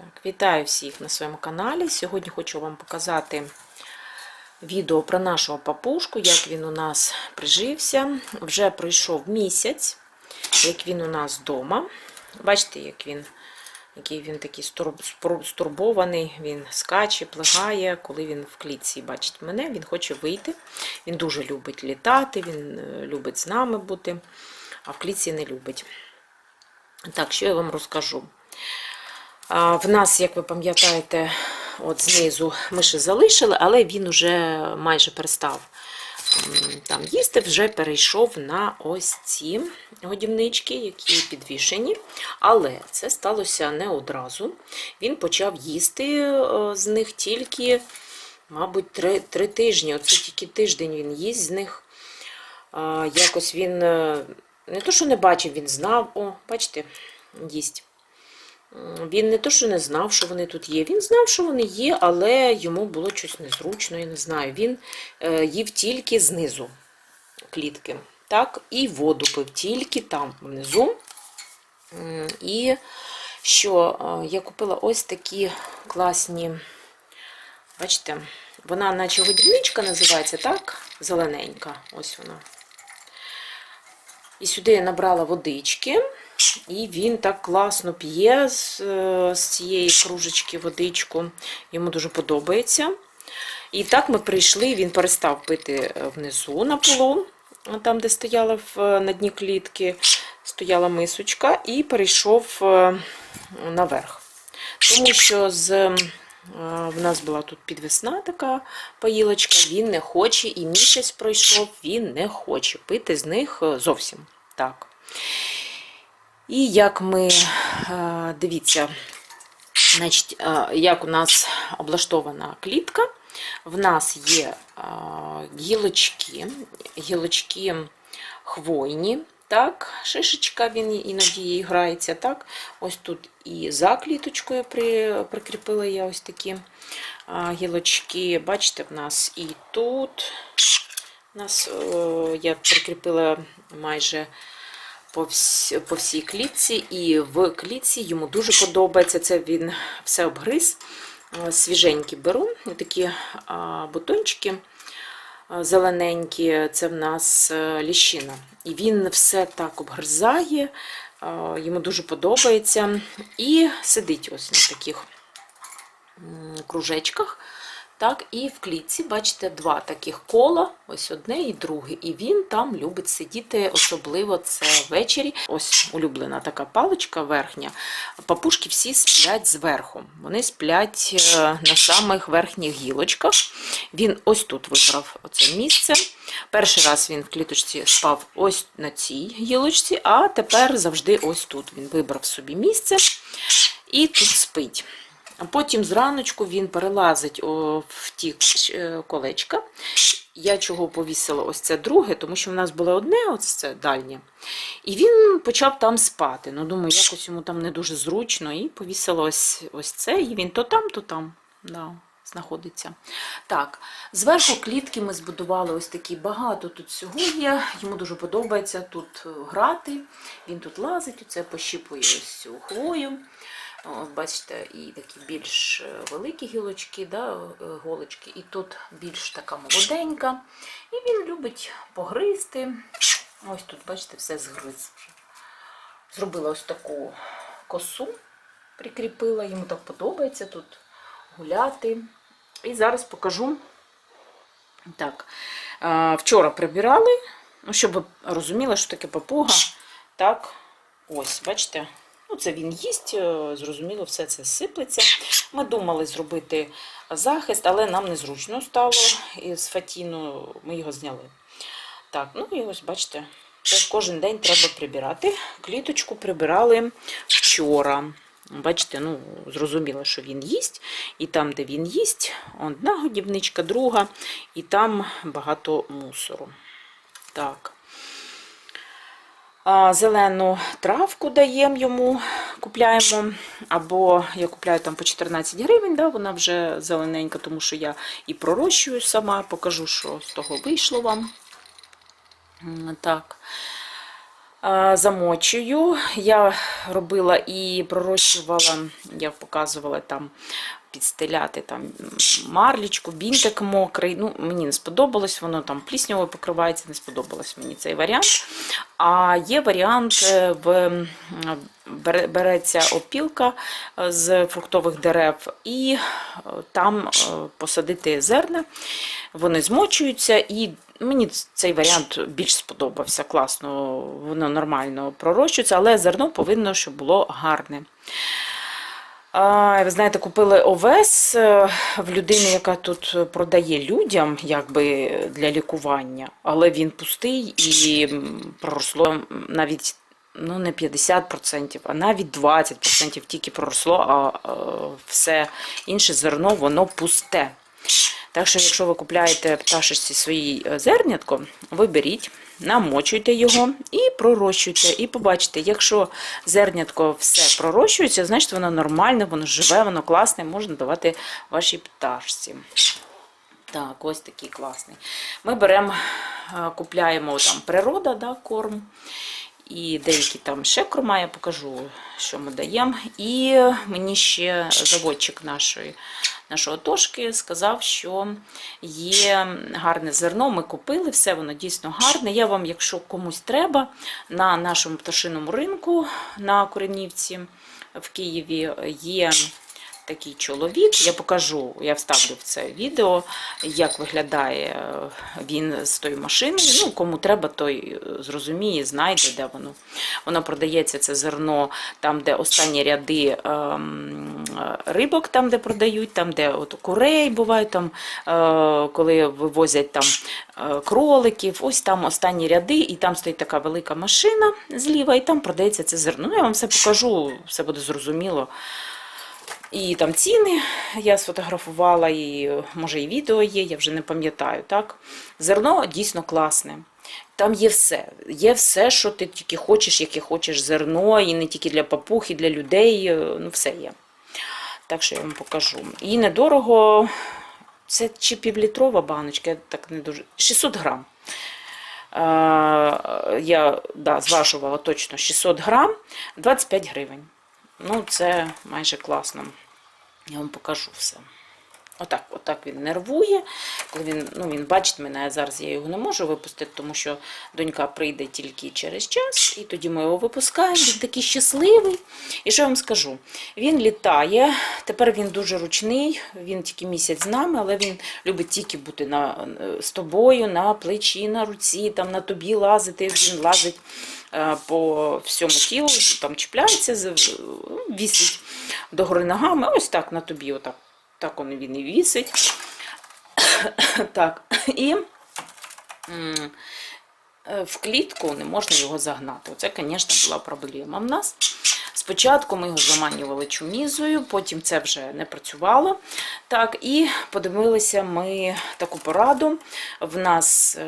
Так, вітаю всіх на своєму каналі. Сьогодні хочу вам показати відео про нашого папушку, як він у нас прижився. Вже пройшов місяць, як він у нас вдома. Бачите, як він, який він такий стурбований, він скаче, плигає, коли він в клітці бачить мене, він хоче вийти. Він дуже любить літати, він е, любить з нами бути, а в клітці не любить. Так, що я вам розкажу? В нас, як ви пам'ятаєте, от знизу ми ще залишили, але він уже майже перестав там їсти, вже перейшов на ось ці годівнички, які підвішені. Але це сталося не одразу. Він почав їсти з них тільки, мабуть, три, три тижні. Оце тільки тиждень він їсть з них. Якось він е, не то, що не бачив, він знав. О, бачите, їсть. Він не то, що не знав, що вони тут є. Він знав, що вони є, але йому було щось незручно, я не знаю. Він е, їв тільки знизу клітки. Так, і воду пив тільки там внизу. І що е, я купила ось такі класні, бачите, вона наче годівничка називається, так? Зелененька. Ось вона. І сюди я набрала водички, і він так класно п'є з, е, з цієї кружечки водичку. Йому дуже подобається. І так ми прийшли, він перестав пити е, внизу на полу, там, де стояла в, на дні клітки, стояла мисочка, і перейшов е, наверх. Тому що з, е, в нас була тут підвесна така поїлочка, він не хоче, і місяць пройшов, він не хоче пити з них е, зовсім. Так. І як ми, е, дивіться, значить, е, як у нас облаштована клітка, в нас є е, гілочки, гілочки хвойні, так, шишечка, він іноді грається, так. Ось тут і за кліточкою при, прикріпила я ось такі гілочки. Бачите, в нас і тут у нас я прикріпила майже по, всь, по всій клітці, і в клітці йому дуже подобається. Це він все обгриз. Свіженькі беру, такі бутончики зелененькі, це в нас е, ліщина. І він все так обгризає, йому дуже подобається. І сидить ось на таких кружечках. Так, і в клітці, бачите, два таких кола, ось одне і друге. І він там любить сидіти, особливо це ввечері. Ось улюблена така паличка верхня. Папушки всі сплять зверху. Вони сплять е, на самих верхніх гілочках. Він ось тут вибрав оце місце. Перший раз він в кліточці спав ось на цій гілочці, а тепер завжди ось тут. Він вибрав собі місце і тут спить. Потім зраночку він перелазить в ті е, колечка. Я чого повісила ось це друге, тому що в нас було одне, ось це дальнє. І він почав там спати. Ну, думаю, якось йому там не дуже зручно. І повісила ось, ось це, і він то там, то там. Да, знаходиться. Так, зверху клітки ми збудували ось такі багато тут всього є. Йому дуже подобається тут грати. Він тут лазить, оце пощіпує ось цю хвою. Бачите, і такі більш е, великі гілочки, да, е, голочки, і тут більш така молоденька. І він любить погризти. Ось тут, бачите, все згриз. Зробила ось таку косу, прикріпила, йому так подобається тут гуляти. І зараз покажу. Так, е, вчора прибирали, ну, щоб ви розуміли, що таке папуга. Так, ось, бачите. Ну, це він їсть, е, зрозуміло, все це сиплеться. Ми думали зробити захист, але нам незручно стало. І з фатіну ми його зняли. Так, ну і ось бачите, кожен день треба прибирати. Кліточку прибирали вчора. Бачите, ну, зрозуміло, що він їсть. І там, де він їсть, одна годівничка, друга, і там багато мусору. Так. Зелену травку даємо йому, купляємо. Або я купляю там по 14 гривень, да, вона вже зелененька, тому що я і пророщую сама, покажу, що з того вийшло вам. Так. Замочую. Я робила і пророщувала, я показувала там підстеляти там марлічку, бінтик мокрий. Ну, мені не сподобалось, воно там пліснявою покривається, не сподобалось мені цей варіант. А є варіант, е, в, береться опілка е, з фруктових дерев і е, там посадити зерна. Вони змочуються, і мені цей варіант більш сподобався. Класно, воно нормально пророщується, але зерно повинно, щоб було гарне. Ви знаєте, купили овес е, в людини, яка тут продає людям якби для лікування, але він пустий і проросло навіть ну, не 50%, а навіть 20% тільки проросло, а е, все інше зерно воно пусте. Так що, якщо ви купляєте пташечці своїй е, зернятко, ви беріть, намочуйте його і пророщуйте. І побачите, якщо зернятко все пророщується, значить воно нормальне, воно живе, воно класне, можна давати вашій пташці. Так, ось такий класний. Ми беремо, е, купляємо там природа, да, корм. І деякі там ще корма, я покажу, що ми даємо. І мені ще заводчик нашої, нашого тошки сказав, що є гарне зерно. Ми купили, все воно дійсно гарне. Я вам, якщо комусь треба, на нашому пташиному ринку на Коренівці в Києві є такий чоловік. Я покажу, я вставлю в це відео, як виглядає е, він з тою машиною. Ну, кому треба, той е, зрозуміє, знайде, де воно. Воно продається це зерно там, де останні ряди ем, е, рибок, там, де продають, там, де от курей бувають, там, коли вивозять там кроликів, ось там останні ряди, і там стоїть така велика машина зліва, і там продається це зерно. Ну, я вам все покажу, все буде зрозуміло. І там ціни я сфотографувала, і може і відео є, я вже не пам'ятаю. так. Зерно дійсно класне. Там є все. Є все, що ти тільки хочеш, яке хочеш зерно, і не тільки для папух, і для людей. е, Ну, все є. Так що я вам покажу. І недорого. Це чи півлітрова баночка, я так не дуже. 600 грам. Е, Я да, зважувала точно 600 грам, 25 гривень. Ну, це майже класно. Я вам покажу все. Отак, отак він нервує. Коли він, ну, він бачить мене, а зараз я його не можу випустити, тому що донька прийде тільки через час, і тоді ми його випускаємо. Він такий щасливий. І що я вам скажу? Він літає, тепер він дуже ручний, він тільки місяць з нами, але він любить тільки бути на, з тобою, на плечі, на руці, там на тобі лазити. Він лазить е, по всьому тілу, там чіпляється, вісить догори ногами, ось так на тобі, отак. Так он він і вісить. так, і е, в клітку не можна його загнати. Оце, звісно, була проблема в нас. Спочатку ми його заманювали чумізою, потім це вже не працювало. Так, і подивилися ми таку пораду. В нас е,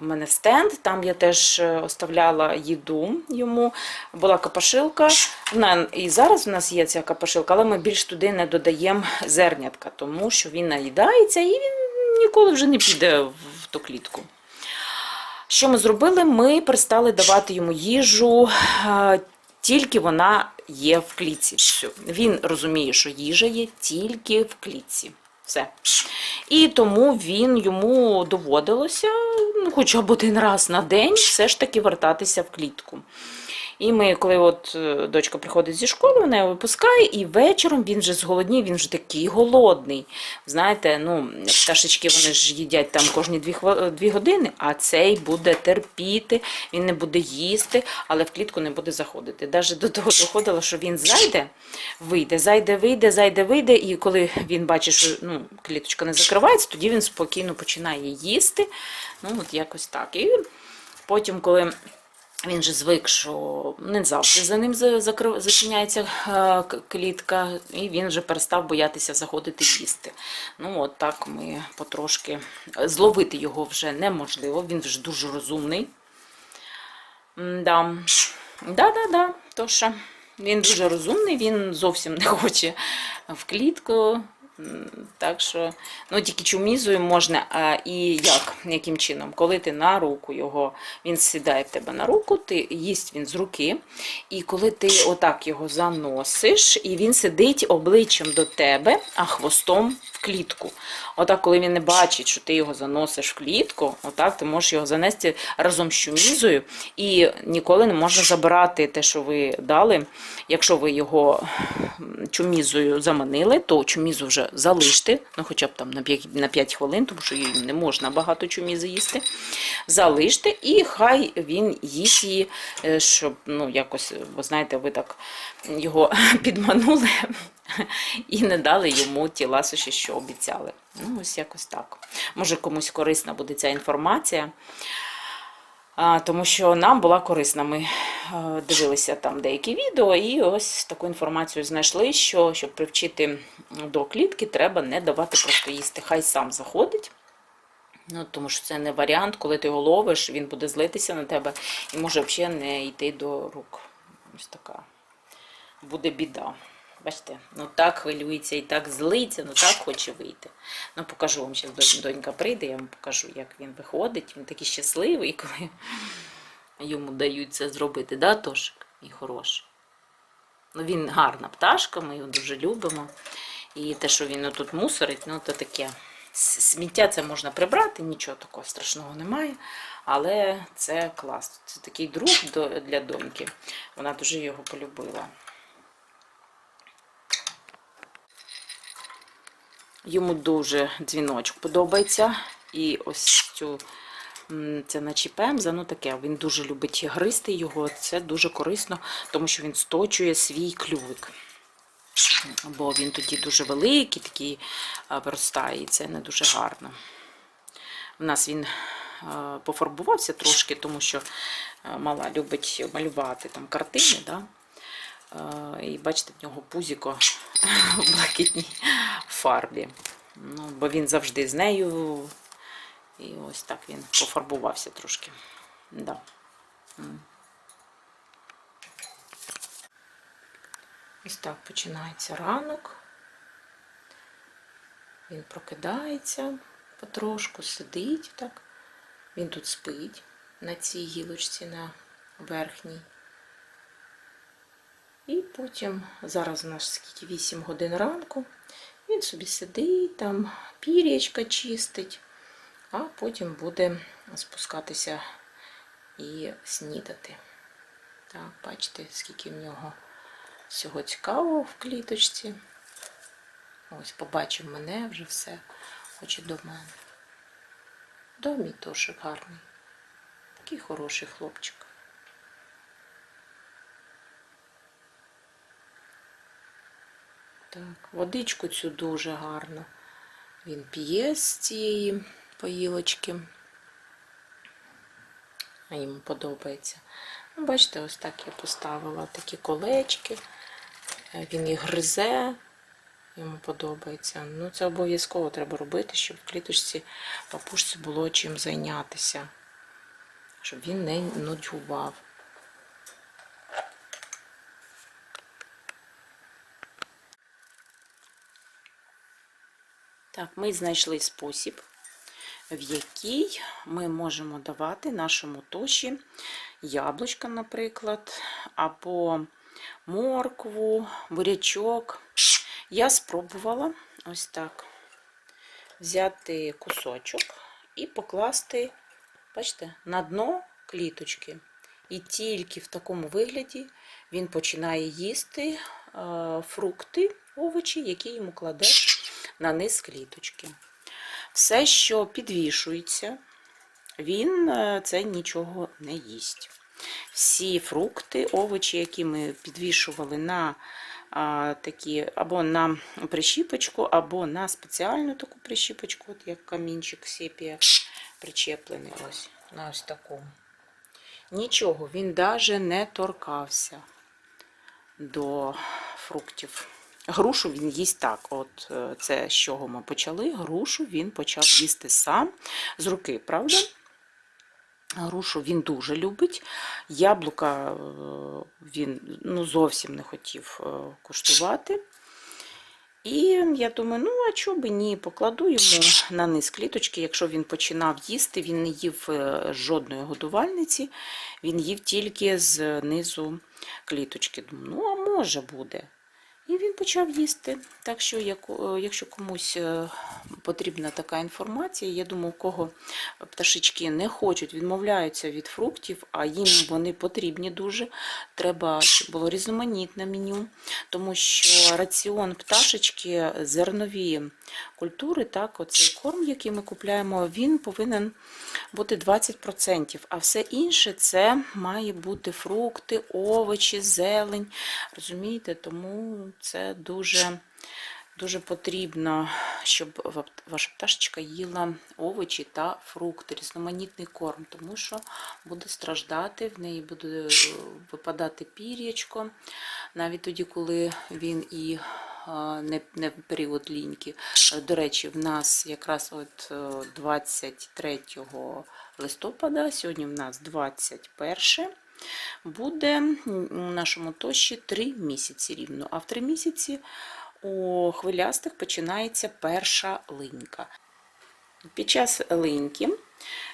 в мене стенд, там я теж е, оставляла їду йому. Була капашилка. Вона, і зараз в нас є ця капашилка, але ми більш туди не додаємо зернятка, тому що він наїдається і він ніколи вже не піде в ту клітку. Що ми зробили? Ми перестали давати йому їжу, е, тільки вона є в клітці. Все. Він розуміє, що їжа є тільки в клітці. Все. І тому він йому доводилося, ну, хоча б один раз на день, все ж таки вертатися в клітку. І ми, коли от е, дочка приходить зі школи, вона його випускає, і вечором він вже зголоднів, він вже такий голодний. Знаєте, ну, пташечки вони ж їдять там кожні дві, дві години, а цей буде терпіти, він не буде їсти, але в клітку не буде заходити. Навіть до того доходило, що він зайде, вийде, зайде, вийде, зайде, вийде, і коли він бачить, що ну, кліточка не закривається, тоді він спокійно починає їсти. Ну, от якось так. І потім, коли він же звик, що не завжди за ним зачиняється е, клітка, і він вже перестав боятися заходити їсти. Ну, от так ми потрошки зловити його вже неможливо, він вже дуже розумний. Да. Да, да, да. Тож він дуже розумний, він зовсім не хоче в клітку. Так що, ну тільки чумізою можна, а і як, яким чином? Коли ти на руку його, він сідає в тебе на руку, ти їсть він з руки, і коли ти отак його заносиш, і він сидить обличчям до тебе, а хвостом в клітку. Отак, коли він не бачить, що ти його заносиш в клітку, отак ти можеш його занести разом з чумізою, і ніколи не можна забирати те, що ви дали. Якщо ви його чумізою заманили, то чумізу вже залиште, ну хоча б там на 5, на 5 хвилин, тому що їй не можна багато чумізи їсти. Залиште, і хай він їсть її, е, щоб ну, якось, ви знаєте, ви так його підманули і не дали йому ті ласощі, що обіцяли. Ну, ось якось так. Може, комусь корисна буде ця інформація. Тому що нам була корисна. Ми е, дивилися там деякі відео, і ось таку інформацію знайшли, що щоб привчити до клітки, треба не давати просто їсти. Хай сам заходить. Ну, тому що це не варіант, коли ти його ловиш, він буде злитися на тебе і може взагалі не йти до рук. Ось така буде біда. Бачите, ну так хвилюється і так злиться, ну так хоче вийти. Ну, покажу вам зараз, донька прийде, я вам покажу, як він виходить. Він такий щасливий, коли йому дають це зробити, да, Тошик? І хороший. Ну, він гарна пташка, ми його дуже любимо. І те, що він тут мусорить, ну то таке. Сміття це можна прибрати, нічого такого страшного немає. Але це клас. Це такий друг для доньки. Вона дуже його полюбила. Йому дуже дзвіночок подобається. І ось цю це наче пемза, ну таке. Він дуже любить гризти його. Це дуже корисно, тому що він сточує свій клювик. Бо він тоді дуже великий, такий а, виростає, і це не дуже гарно. У нас він пофарбувався трошки, тому що мала любить малювати там картини. Да? І бачите, в нього пузіко блакитній фарбі. Ну, бо він завжди з нею. І ось так він пофарбувався трошки. Да. Ось так починається ранок. Він прокидається потрошку, сидить так. Він тут спить на цій гілочці на верхній. І потім, зараз у нас скільки 8 годин ранку, він собі сидить, там пір'ячка чистить, а потім буде спускатися і снідати. Так, бачите, скільки в нього всього цікавого в кліточці. Ось побачив мене вже все, хоче до мене. Да, мій тошик гарний. Такий хороший хлопчик. Так, водичку цю дуже гарно. Він п'є з цієї поїлочки. А йому подобається. Ну, бачите, ось так я поставила такі колечки. Е, Він їх гризе, йому подобається. Ну, це обов'язково треба робити, щоб в кліточці папушці було чим зайнятися, щоб він не нудьгував. Так, ми знайшли спосіб, в який ми можемо давати нашому тоші яблучка, наприклад, або моркву, бурячок. Я спробувала ось так взяти кусочок і покласти, бачите, на дно кліточки. І тільки в такому вигляді він починає їсти е, фрукти, овочі, які йому кладеш на низ кліточки. Все, що підвішується, він е, це нічого не їсть. Всі фрукти, овочі, які ми підвішували на а, такі, або на прищіпочку, або на спеціальну таку прищіпочку, от як камінчик сепія причеплений ось на ось таку. Нічого, він навіть не торкався до фруктів. Грушу він їсть так. От е, це з чого ми почали. Грушу він почав їсти сам з руки, правда? Грушу він дуже любить. Яблука е, він ну, зовсім не хотів е, куштувати. І я думаю, ну а чого би ні, покладу йому на низ кліточки. Якщо він починав їсти, він не їв жодної годувальниці, він їв тільки з низу кліточки. Думаю, ну а може буде. І він почав їсти. Так що, е, якщо комусь е, потрібна така інформація, я думаю, у кого пташечки не хочуть, відмовляються від фруктів, а їм вони потрібні дуже. Треба, щоб було різноманітне меню, тому що раціон пташечки, зернові культури, так, оцей корм, який ми купляємо, він повинен бути 20%, а все інше це має бути фрукти, овочі, зелень. Розумієте, тому це дуже, дуже потрібно, щоб ваша пташечка їла овочі та фрукти, різноманітний корм, тому що буде страждати, в неї буде е, випадати пір'ячко, навіть тоді, коли він і не, не період ліньки. Е, До речі, в нас якраз от е, 23 листопада, сьогодні в нас 21 буде у нашому тощі 3 місяці рівно. А в 3 місяці у хвилястих починається перша линька. Під час линьки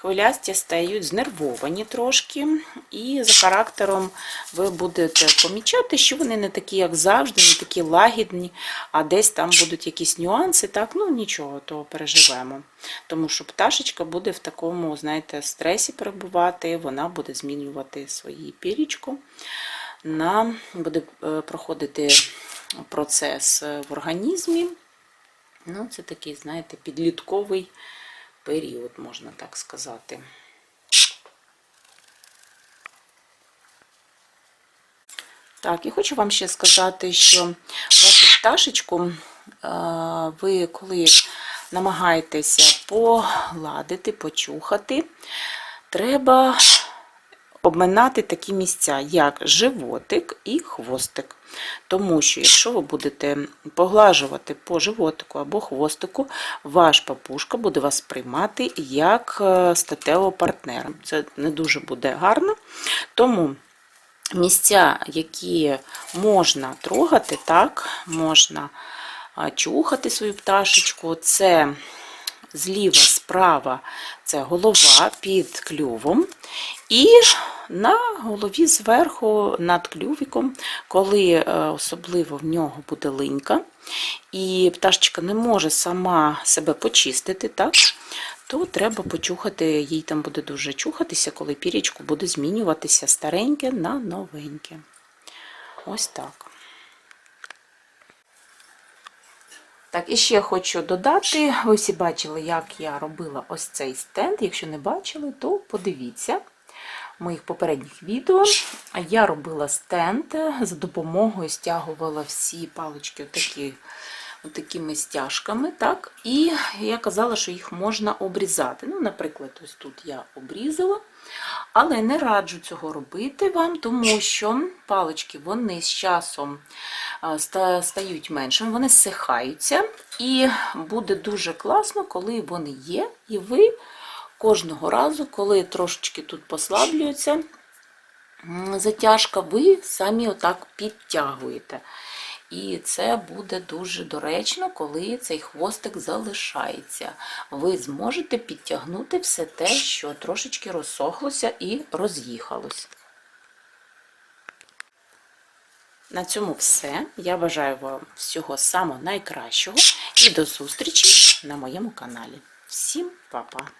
хвилясті стають знервовані трошки, і за характером ви будете помічати, що вони не такі, як завжди, не такі лагідні, а десь там будуть якісь нюанси. Так, ну нічого, то переживемо. Тому що пташечка буде в такому, знаєте, стресі перебувати, вона буде змінювати свої пірічку, на, буде е, проходити процес е, в організмі. Ну, це такий, знаєте, підлітковий період, можна так сказати. Так, і хочу вам ще сказати, що вашу пташечку, е, ви коли намагаєтеся погладити, почухати, треба обминати такі місця, як животик і хвостик. Тому що, якщо ви будете поглажувати по животику або хвостику, ваш папушка буде вас приймати як е, статевого партнера. Це не дуже буде гарно. Тому місця, які можна трогати, так, можна чухати свою пташечку, це зліва, справа це голова під клювом. І на голові зверху над клювіком, коли е, особливо в нього буде линька, і пташечка не може сама себе почистити, так, то треба почухати, їй там буде дуже чухатися, коли пірічку буде змінюватися стареньке на новеньке. Ось так. Так, і ще хочу додати, ви всі бачили, як я робила ось цей стенд. Якщо не бачили, то подивіться в моїх попередніх відео. Я робила стенд за допомогою стягувала всі палички отакі, отакими стяжками. так, І я казала, що їх можна обрізати. Ну, Наприклад, ось тут я обрізала. Але не раджу цього робити вам, тому що палички вони з часом стають меншими, вони зсихаються. І буде дуже класно, коли вони є, і ви кожного разу, коли трошечки тут послаблюється затяжка, ви самі отак підтягуєте. І це буде дуже доречно, коли цей хвостик залишається. Ви зможете підтягнути все те, що трошечки розсохлося і роз'їхалось. На цьому все. Я бажаю вам всього самого найкращого і до зустрічі на моєму каналі. Всім па-па!